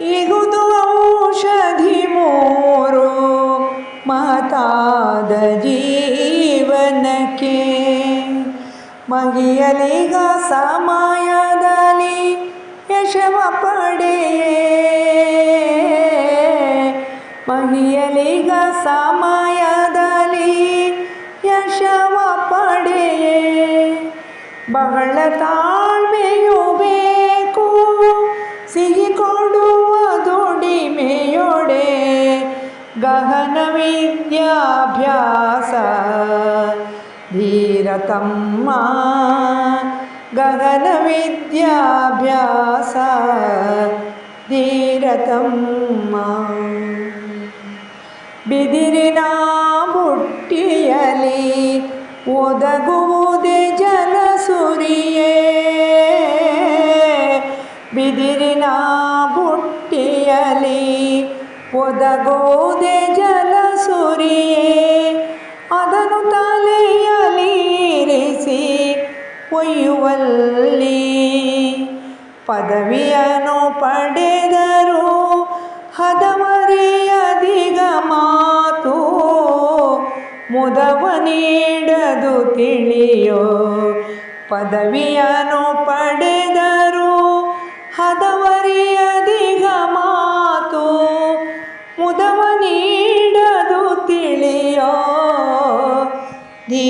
ಇಗುದು ಔಷಧಿ ಮೂರು, ಮಾತಾದ ಜೀವನಕ್ಕೆ. ಮಗಿಯಲಿಗ ಸಮಯದಲ್ಲಿ ಯಶವ ಪಡೆಯೇ. ಮಗಿಯಲಿಗ ಸಮಯದಲ್ಲಿ ಯಶವ ಪಡೆಯೇ. ಬಹಳ ತಾಳ್ಮೆಯು ಗಹನ ವಿದ್ಯಾಭ್ಯಾಸ ಧೀರತಮ್ಮ ಗಗನ ವಿದ್ಯಾಭ್ಯಾಸ ಧೀರತಮ್ಮ ಬಿದಿರಿನ ಬುಟ್ಟಿಯಲಿ ಒದಗುವುದೇ ಜಲಸುರಿಯೇ ಬಿದಿರಿನ ಬುಟ್ಟಿಯಲಿ ಒದಗುವುದೇ ಜಲಸುರಿಯೇ ಅದನ್ನು ತಲೆಯ ನೀರಿಸಿ ಒಯ್ಯುವಲ್ಲಿ. ಪದವಿಯನ್ನು ಪಡೆದರು ಹದಮರೆಯದಿಗ ಮಾತು ಮುದವ ನೀಡದು ತಿಳಿಯೋ. ಪದವಿಯನ್ನು ಪಡೆದರು ಹದ ಮುದವ ನೀಡದು ತಿಳಿಯೋ ನೀ